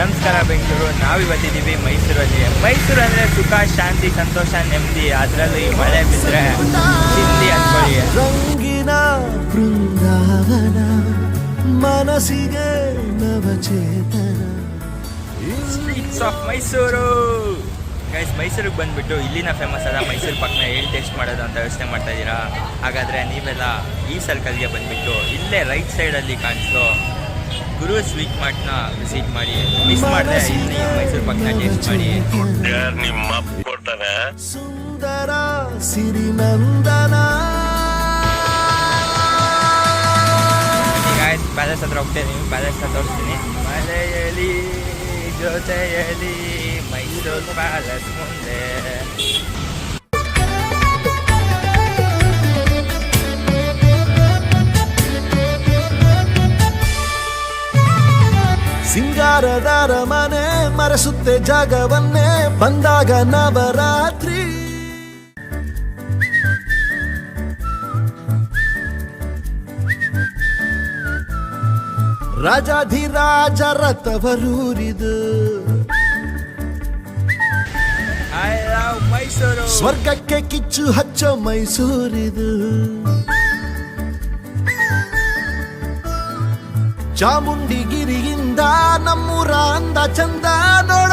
ನಮಸ್ಕಾರ ಬೆಂಗಳೂರು. ನಾವು ಇವತ್ತಿದ್ದೀವಿ ಮೈಸೂರಲ್ಲಿ. ಮೈಸೂರು ಅಂದರೆ ಸುಖ ಶಾಂತಿ ಸಂತೋಷ ನೆಮ್ಮದಿ. ಅದರಲ್ಲಿ ಈ ಮಳೆ ಬಿದ್ದರೆ ಚಿಂದಿ ಅನ್ಕೊಳ್ಳಿ ರಂಗಿನ ಬೃಂದಾವನ ಮನಸ್ಸಿಗೆ ನವಚೇತನ. ಆಫ್ ಮೈಸೂರು. ಗೈಸ್ ಮೈಸೂರಿಗೆ ಬಂದ್ಬಿಟ್ಟು ಇಲ್ಲಿನ ಫೇಮಸ್ ಆದ ಮೈಸೂರು ಪಕ್ಕನ ಹೇಳಿ ಟೇಸ್ಟ್ ಮಾಡೋದು ಅಂತ ಯೋಚನೆ ಮಾಡ್ತಾ ಇದ್ದೀರಾ? ಹಾಗಾದರೆ ನೀವೆಲ್ಲ ಈ ಸರ್ಕಲ್ಗೆ ಬಂದ್ಬಿಟ್ಟು ಇಲ್ಲೇ ರೈಟ್ ಸೈಡಲ್ಲಿ ಕಾಣಿಸೋ ಗುರು ಸ್ವೀಟ್ನ ವಿಸಿಟ್ ಮಾಡಿ ಮಿಸ್ ಮಾಡಿದ್ರೆ ಇಲ್ಲಿ ಮೈಸೂರು ಪಕ್ಕ ಟೇಸ್ಟ್ ಮಾಡಿ. ನಿಮ್ಮ ಕೊಡ್ತಾನೆ ಸುಂದರ ಸಿರಿನಂದನ. ನಂದನ ಪ್ಯಾಲೇಸ್ ಹತ್ರ ಹೋಗ್ತೇನೆ ಪ್ಯಾಲೇಸ್ ಹತ್ರ ತೋರಿಸ್ತೀನಿ. ಮಲೆಯಲ್ಲಿ ಜೊತೆಯಲ್ಲಿ ಮೈಸೂರು ಪ್ಯಾಲೇಸ್ ಮುಂದೆ. ಸಿಂಗಾರದಾರ ಮನೆ ಮರೆಸುತ್ತೆ ಜಾಗವನ್ನೇ ಬಂದಾಗ ನವರಾತ್ರಿ. ರಾಜಾಧಿರಾಜ ರಥವರೂರಿದು ಮೈಸೂರು ಸ್ವರ್ಗಕ್ಕೆ ಕಿಚ್ಚು ಹಚ್ಚೋ ಮೈಸೂರಿದು. ಚಾಮುಂಡಿಗಿರಿಯಿಂದ ನಮ್ಮೂರ ಅಂದ ಚಂದ ನೋಡೋದೆ